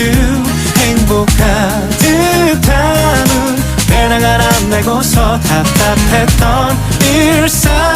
뚜뚜루뚜뚜 행복 가득 담은 배낭 하나 메고서 답답했던 일상